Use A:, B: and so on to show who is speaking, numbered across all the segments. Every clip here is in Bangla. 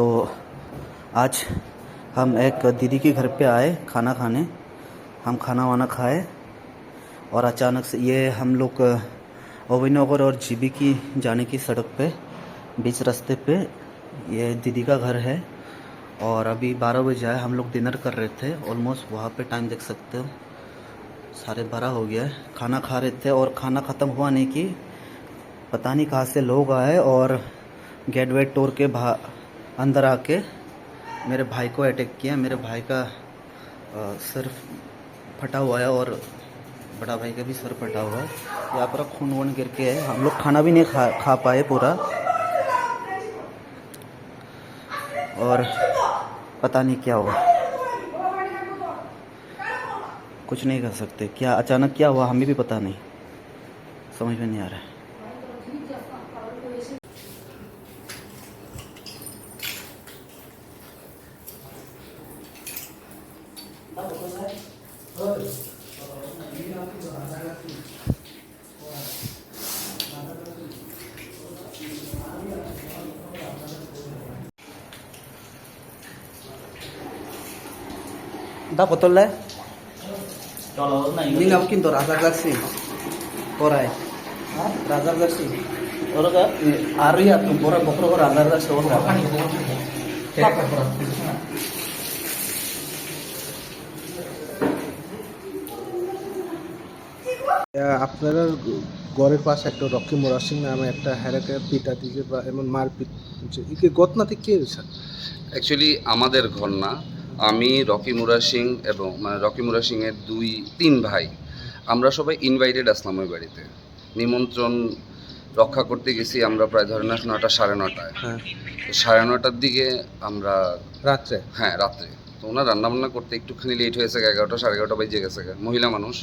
A: तो आज हम एक दीदी के घर पे आए खाना खाने। हम खाना वाना खाए और अचानक से ये हम लोग अभिनगर और जीबी की जाने की सड़क पे, बीच रास्ते पे ये दीदी का घर है। और अभी बारह बजे आए, हम लोग डिनर कर रहे थे। ऑलमोस्ट वहाँ पे टाइम देख सकते हो। साढ़े बारह हो गया है। खाना खा रहे थे और खाना ख़त्म हुआ नहीं कि पता नहीं कहाँ से लोग आए और गेट वेट तोड़ के भा अंदर आके मेरे भाई को अटैक किया। मेरे भाई का सर फटा हुआ है और बड़ा भाई का भी सर फटा हुआ है। यहाँ पर खून वून गिर के है। हम लोग खाना भी नहीं खा खा पाए पूरा। और पता नहीं क्या हुआ। कुछ नहीं कर सकते। क्या, अचानक क्या हुआ, हमें भी पता नहीं। समझ में नहीं आ रहा है। দা বোতল দেয়
B: Ini nakin to Razak Laksi. Korai. Razak Laksi.
A: ওরকা
B: Arya tu pura bokro
C: আপনারা গড়ের পাশে একটা রকি মোরা সিং নামে একটা হ্যারাকে পিটা দিয়েছে বা এমন মারপিট হচ্ছে একে ঘটনাতে কে হয়েছে?
D: অ্যাকচুয়ালি আমাদের ঘর না আমি রকি মুরা সিং এবং মানে রকি মুরা সিংয়ের দুই তিন ভাই আমরা সবাই ইনভাইটেড আসলাম ওই বাড়িতে। নিমন্ত্রণ রক্ষা করতে গেছি আমরা প্রায় ধরে না নটা সাড়ে নটায়
C: হ্যাঁ।
D: সাড়ে নটার দিকে আমরা
C: রাত্রে?
D: হ্যাঁ রাত্রে। তো ওনার রান্নাবান্না করতে একটুখানি লেট হয়েছে এগারোটা, সাড়ে এগারোটা বাজে গেছে মহিলা মানুষ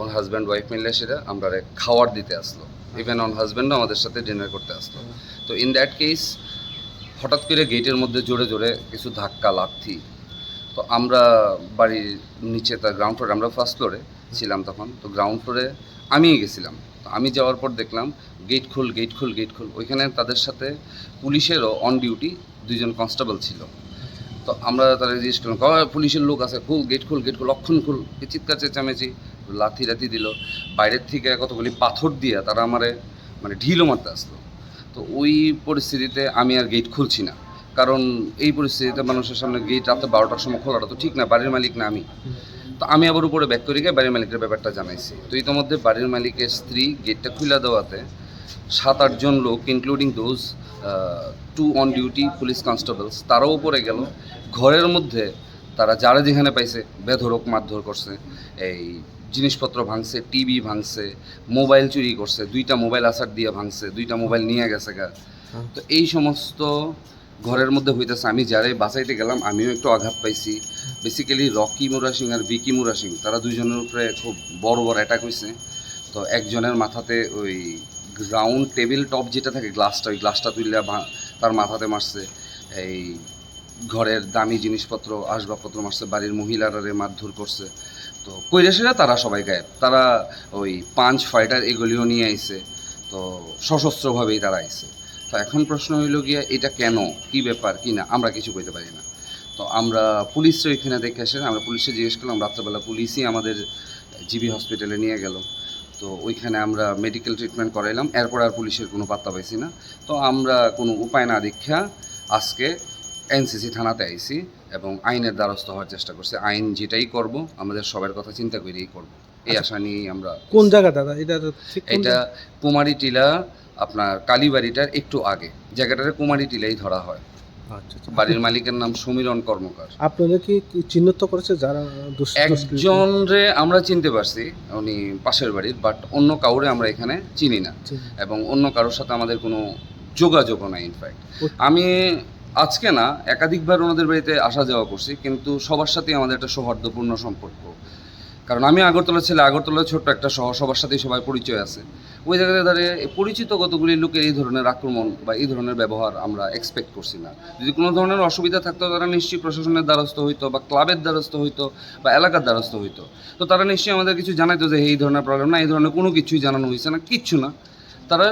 D: ওর হাজব্যান্ড ওয়াইফ মিললে সেটা আমরা খাওয়ার দিতে আসলো। ইভেন ওর হাজব্যান্ডও আমাদের সাথে ডিনার করতে আসলো। তো ইন দ্যাট কেস হঠাৎ করে গেটের মধ্যে জোরে জোরে কিছু ধাক্কা, লাথি। তো আমরা বাড়ির নিচে তার গ্রাউন্ড ফ্লোরে আমরা ফার্স্ট ফ্লোরে ছিলাম তখন। তো গ্রাউন্ড ফ্লোরে আমিই গেছিলাম। তো আমি যাওয়ার পর দেখলাম গেট খুল গেট খুল গেট খুল। ওইখানে তাদের সাথে পুলিশেরও অন ডিউটি দুজন কনস্টেবল ছিল। তো আমরা তারা জিজ্ঞেস করলাম। পুলিশের লোক আছে, খুল গেট খুল গেট খুল অক্ষণ খুল। চিৎকার চেঁচামেচি, লাথি রাথি দিল। বাইরের থেকে কতগুলি পাথর দিয়ে তারা আমারে মানে ঢিলও মারতে আসলো। তো ওই পরিস্থিতিতে আমি আর গেট খুলছি না। কারণ এই পরিস্থিতিতে মানুষের সামনে গেট রাতে বারোটার সময় খোলাটা তো ঠিক না, বাড়ির মালিক না আমি। তো আমি আবার উপরে ব্যাক করে গিয়ে বাড়ির মালিকের ব্যাপারটা জানাইছি। তো ইতিমধ্যে বাড়ির মালিকের স্ত্রী গেটটা খুলে দেওয়াতে সাত আটজন লোক including those two on duty police constables তারাও উপরে গেল। ঘরের মধ্যে তারা যারা যেখানে পাইছে বেধরক মারধর করছে এই জিনিসপত্র ভাঙছে টিভি ভাঙছে মোবাইল চুরি করছে দুইটা মোবাইল আসার দিয়ে ভাঙছে দুইটা মোবাইল নিয়ে গেছে গা। তো এই সমস্ত ঘরের মধ্যে হইতেছে আমি যারাই বাঁচাইতে গেলাম আমিও একটু আঘাত পাইছি। বেসিক্যালি রকি মুরা সিং আর বিকি মুরা সিং তারা দুইজনের উপরে খুব বড় বড় অ্যাটাক হয়েছে তো একজনের মাথাতে ওই গ্রাউন্ড টেবিল টপ যেটা থাকে গ্লাসটা ওই গ্লাসটা তুললে তার মাথাতে মারছে। এই ঘরের দামি জিনিসপত্র, আসবাবপত্র মারছে, বাড়ির মহিলারা রে মারধর করছে। তো কৈরাসীরা তারা সবাই গায়েব। তারা ওই পাঞ্চ ফাইটার এগুলিও নিয়ে আইছে। তো সশস্ত্রভাবেই তারা আইছে। তো এখন প্রশ্ন হইল গিয়া, এটা কেন? কি ব্যাপার? কি না? আমরা কিছু কইতে পারি না। তো আমরা পুলিশরা ওইখানে দেখে আসে আমরা পুলিশে জিজ্ঞেস করলাম, রাত্রেবেলা পুলিশই আমাদের জিবি হসপিটালে নিয়ে গেল। তো ওইখানে আমরা মেডিকেল ট্রিটমেন্ট করাইলাম এরপর আর পুলিশের কোনো পাত্তা পাইছি না। তো আমরা কোনো উপায় না দীক্ষা আজকে এনসিসি থানাতে আইছি এবং আইনের দ্বারস্থ হওয়ার চেষ্টা করছি। আইন যেটাই করব আমাদের সবার কথা চিন্তা করেই করব। এই আশা নিয়েই আমরা
C: কোন জায়গা দাদা? এটা
D: এটা কুমারী টিলা আপনার কালীবাড়িটার একটু আগে। জায়গাটারে কুমারী টিলাই ধরা হয়।
C: আচ্ছা আচ্ছা
D: বাড়ির মালিকের নাম সমীরণ কর্মকার।
C: আপনাদের কি কি চিহ্নিত করেছে যারা
D: একজন রে আমরা চিনতে পারছি উনি পাশের বাড়ির বাট অন্য কাউরে আমরা এখানে চিনি না। এবং অন্য কারোর সাথে আমাদের কোনো যোগাযোগও নাই ইনফ্যাক্ট আমি আজকে না একাধিকবার ওনাদের বাড়িতে আসা যাওয়া করছি কিন্তু সবার সাথেই আমাদের একটা সৌহার্দ্যপূর্ণ সম্পর্ক। কারণ আমি আগরতলা ছেলে, আগরতলার ছোট্ট একটা শহর, সবার সাথেই সবাই পরিচয় আছে। ওই জায়গায় দাঁড়িয়ে পরিচিত কতগুলি লোকের এই ধরনের আক্রমণ বা এই ধরনের ব্যবহার আমরা এক্সপেক্ট করছি না। যদি কোনো ধরনের অসুবিধা থাকতো, তারা নিশ্চয়ই প্রশাসনের দ্বারস্থ হইতো বা ক্লাবের দ্বারস্থ হইতো বা এলাকার দ্বারস্থ হইতো। তো তারা নিশ্চয়ই আমাদের কিছু জানাইতো যে, এই ধরনের প্রবলেম না, এই ধরনের কোনো কিছুই জানানো হয়েছে না, কিচ্ছু না।
E: তারা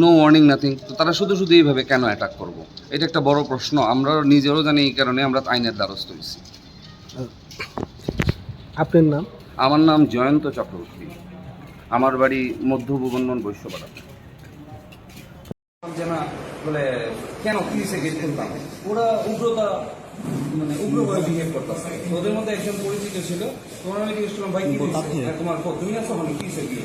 E: নো ওয়ার্নিং নাথিং তো তারা শুধু শুধু এইভাবে কেন অ্যাটাক করব? এটা একটা বড় প্রশ্ন আমরা নিজেরও জানি এই কারণে আমরা আইনের দ্বারস্থ হয়েছি
C: আপনার নাম?
E: আমার নাম জয়ন্ত চক্রবর্তী। আমার বাড়ি মধ্য ভুবনমন বৈশ্যপাড়া।
D: জানা বলে কেন গেট ওরা উগ্রতা মানে উগ্রভাবে বিহেভ করতেছে। ওদের মধ্যে একজন পরিচিত ছিল। তোমার আমি জিজ্ঞেস করলাম ভাই কি? হ্যাঁ, তোমার তুমি আছো? মানে কি সে বিয়ে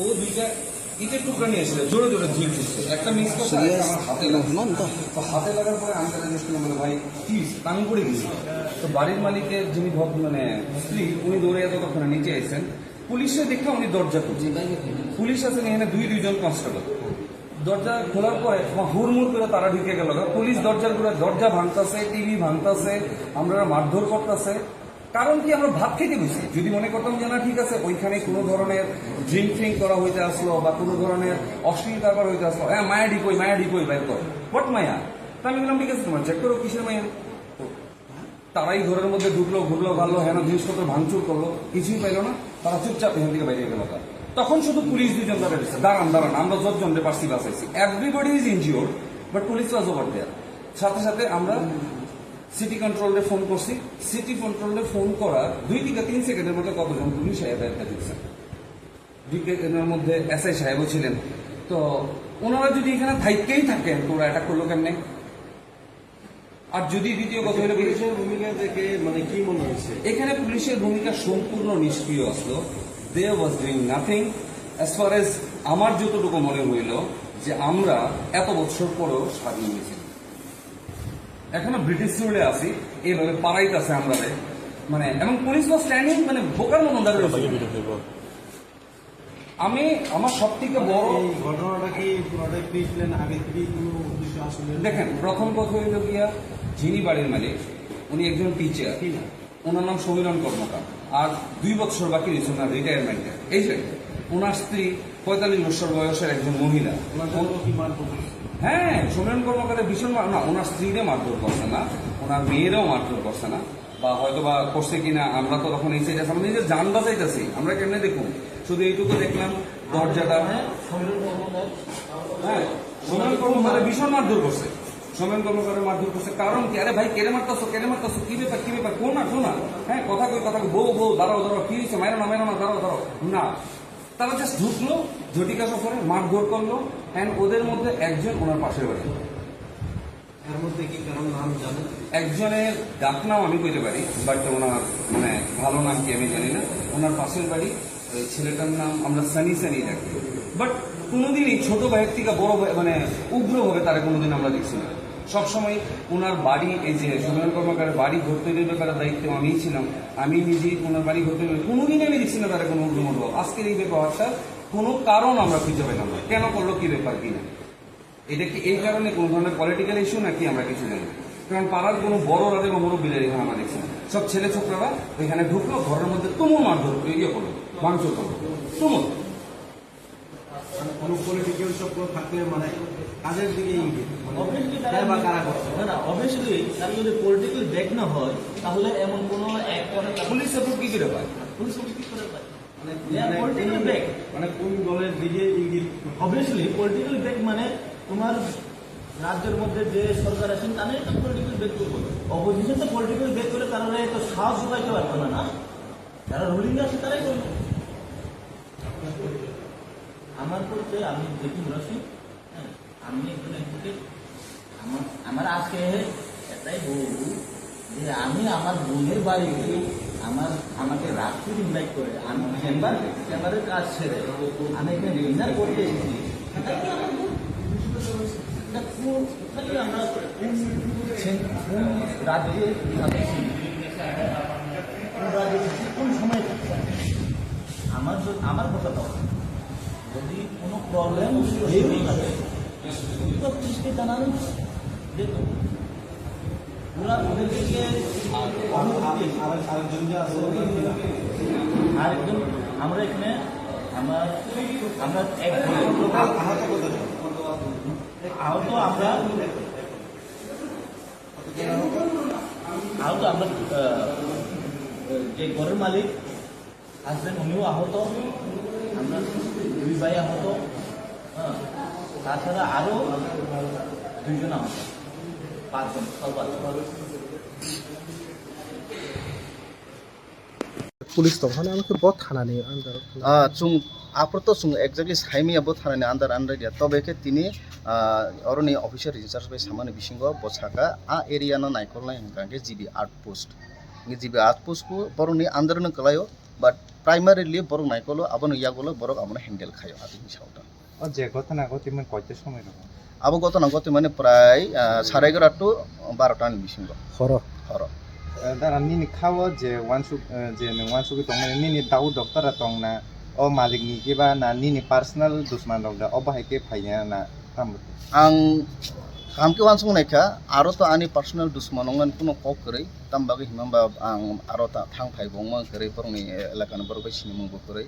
D: ও দুইটা ইটের টুকরা নিয়ে এসেছিল জোরে জোরে দিচ্ছে। একটা করছে আমার হাতে তো হাতে লাগার পরে আমি তাকে জিজ্ঞেস করলাম মানে ভাই কি আমি পড়ে গেছি তো বাড়ির মালিকের যিনি মানে স্ত্রী উনি দৌড়ে নিচে পুলিশে দেখে উনি দরজা খুলছে পুলিশ আছেন এখানে দুই দুইজন কনস্টেবল। দরজা খোলার পরে হুড়মুড় করে তারা ঢুকে গেল। পুলিশ দরজার করে দরজা ভাঙতাছে টিভি ভাঙতাছে আমরা মারধর করতেছে। কারণ কি আমরা ভাত খেতে বসি? যদি মনে করতাম যে না, ঠিক আছে, ওইখানে কোনো ধরনের ড্রিঙ্ক ফ্রিঙ্ক করা হইতে আসলো বা কোনো ধরনের অশ্লীল ব্যাপার হইতে আসলো হ্যাঁ মায়া ঢিকই মায়া ঢিকই বাইর কর। হোয়াট মায়া? তা আমি বললাম, ঠিক আছে, তোমার চেক করো কিসের মায়া? তারাই ঘরের মধ্যে ঢুকলো, ঘুরলো, ভালো হেন জিনিসপত্র ভাঙচুর করল, কিছুই পাইলো না, তারা চুপচাপ এখান থেকে বাইরে গেল তারা। তখন শুধু পুলিশ দুজন ধরে দিচ্ছে দাঁড়ান দাঁড়ান, আমরা যতজন পার্সি বাঁচাইছি। Everybody is injure but police was over there সাথে সাথে আমরা সিটি কন্ট্রোলে ফোন করছি। সিটি কন্ট্রোলে ফোন করার দুই থেকে তিন সেকেন্ডের মধ্যে কতজন পুলিশ এদায়তা দিচ্ছেন দুই সেকেন্ডের মধ্যে এসআই সাহেবও ছিলেন। তো ওনারা যদি এখানে থাইকেই থাকেন তো ওরা অ্যাটাক করল কেমনে? আর যদি দ্বিতীয় কথা হলো কি
B: ভূমিকা থেকে মানে কি মনে হয়েছে?
D: এখানে পুলিশের ভূমিকা সম্পূর্ণ নিষ্ক্রিয় আসলো। They was doing nothing as far as আমার যতটুকু মনে হইল যে আমরা এত বছর পরেও স্বাধীন হয়েছি। এখনও ব্রিটিশ রুলে আছি। এইভাবে পাড়াইতেছে আমরা মানে এবং পুলিশ বা স্ট্যান্ডিং মানে বোকার মতো দাঁড়িয়ে আমি আমার সব থেকে বড়
B: এই ঘটনাটা কি
D: দেখেন প্রথম কথা হইল গিয়া যিনি বাড়ির মালিক উনি একজন টিচার
B: কি না?
D: ওনার নাম সমীরণ কর্মকার। আর দুই বছর বাকি রয়েছে ওনার রিটায়ারমেন্টে এই যে ওনার স্ত্রী পঁয়তাল্লিশ বছর বয়সের একজন মহিলা। হ্যাঁ সমীরণ কর্মকারের ভীষণ মার- না ওনার স্ত্রীরে মারধর করছে না ওনার মেয়েরাও মারধর করছে না বা হয়তো বা করছে কিনা আমরা তো তখন এই সাইডে আমরা নিজের যান বাঁচাইতেছি আমরা কেমনে দেখুন? শুধু এইটুকু দেখলাম দরজাটা হ্যাঁ সমীরণ কর্মকারের ভীষণ মারধর করছে সমীরণ কর্মকারের মারধর করছে কারণ কি? আরে ভাই কেড়ে মারতাছো কেড়ে মারতাছো কি ব্যাপার কি ব্যাপার? কোন না কোন না হ্যাঁ কথা কই কথা বউ বউ দাঁড়াও দাঁড়াও কি হয়েছে মায়ের না মায়ের না দাঁড়াও দাঁড়াও না তারা জাস্ট ঢুকলো ঝটিকা সফরে মারধর করল অ্যান্ড ওদের মধ্যে একজন ওনার পাশের বাড়ি।
B: এর মধ্যে কি কারণ নাম জানেন?
D: একজনের ডাক নাম আমি কইতে পারি বাট ওনার মানে ভালো নাম কি আমি জানি না। ওনার পাশের বাড়ি ছেলেটার নাম আমরা সানি সানি ডাকি। বাট কোনোদিনই ছোট ভাইয়ের থেকে বড় মানে উগ্রভাবে তারা কোনোদিন আমরা দেখছি না। সবসময় ওনার বাড়ি, এই যে সুমন কর্মকারের বাড়ি ঘুরতে তৈরির ব্যাপারে দায়িত্ব, আমিই ছিলাম। আমি নিজেই ওনার বাড়ি ঘুরতে তৈরি কোনোদিনই আমি দেখছি না তারা কোনো উগ্রমত আজকের এই ব্যাপারটা কোনো কারণ আমরা খুঁজে পেলাম না কেন করল কি ব্যাপার কি না? এটা কি এই কারণে কোনো ধরনের পলিটিক্যাল ইস্যু নাকি আমরা কিছু জানি কারণ পাড়ার কোনো বড় রাতে বা মুরব্বীদের এখানে আমরা দেখছি সব ছেলে ছোকরারা এখানে ঢুকলো, ঘরের মধ্যে তুমুল মারধর ইয়ে করল, ভাঙচুর করল, তুমুল।
B: মানে কোনো পলিটিক্যাল চক্র থাকলে মানে কাজের দিকে ইঙ্গিত। মানে
F: Obviously তারা
B: তারা বা কারা করছে?
F: না না অবভিয়াসলি তার যদি পলিটিক্যাল ব্যাক না হয় তাহলে এমন কোনো এক
D: পুলিশ সাপোর্ট কি করে পায়
F: পুলিশ কি করে পায়
B: মানে মানে
F: political
B: কোন-
F: back.
B: মানে কোন দলের দিকে ইঙ্গিত
F: অবভিয়াসলি পলিটিক্যাল ব্যাক মানে তোমার রাজ্যের মধ্যে যে সরকার আছেন তাদের তো পলিটিক্যাল ব্যাক করব। অপোজিশন তো পলিটিক্যাল ব্যাক করে তাহলে তো সাহস যোগাইতে পারতো না না? যারা রুলিং আছে তারাই করবে। আমার পরিচয় আমি দেখি রসি হ্যাঁ আমি একজন অ্যাডভোকেট আমার আজকে এটাই বলব যে আমি আমার বোনের বাড়িতে আমার আমাকে রাত্রি ইনভাইট করে। আমি চেম্বার চেম্বারের কাজ ছেড়ে আমি এখানে ডিনার করতে এসেছি? কোন- সময় আমার আমার কথা যদি কোনো প্রবলেম হয়েও থাকে, তো জানানো।
B: আর-
F: আমরা এখানে আমার আমরা
B: আহত
F: আমরা আহত যে ঘরের মালিক আসবেন উনিও আহত, আমরা দুই ভাই আহত হ্যাঁ তাছাড়া আরও দুইজন আমাদের পাঁচজন সর্বাধিক
C: पुलिस तो भने আমাকে बहुत खाना नहीं अंदर
G: Ah, chung aproto chung exactly saimi abo thanani andar andar dia tobe ke tini ah, oroni officer research by samani bisingo bosaka a area no naikol nai hingka ke GB art post ngi GB art post ko boroni andar no kalayo but primarily borok naikolo abono yagolo borok abono handle khayo ati sauta
H: ও যে ঘটনা ঘটিমান কয়টার সময় রকম
G: अब गत न गत भने प्राय साढे एघार टु बाह्र टाइम
C: बिसिङ हर
G: हर
H: दारा निनि खाव जे वान्सु जे वान्सु कि तंगने निनि दाउ डक्टर तंगना अ मालिक नि के बा ना निनि पर्सनल दुश्मन दंग अ बाहाय के फाइना ना
G: हम आं हमके वान्सु नायखा आरो तो आनि पर्सनल दुश्मन नंगन कुनो कक करै तम बागै हिमबा आं आरो ता थां फाइबोंमा करै परनि एलाकान बरबै सिनिमंबो करै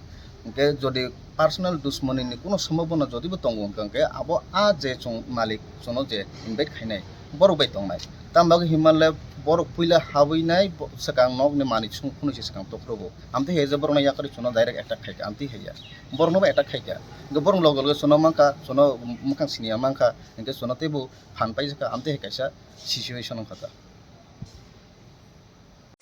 G: jodi personal dusmani ni kuno সম্ভাবনা যদি tongo kangke abo a je chung malik sono je invite khainai bor bai tongnai tam bagi himalle bor puila habinai sakang nok ni manik sung kuno se sakang tokrobo amte heje bor na yakari sono direct attack khaika amti heya bor no attack khaika goborong logol sono mangka sono mukang sinia mangka engke sono tebu phan pai jaka amte he kaisa situation khata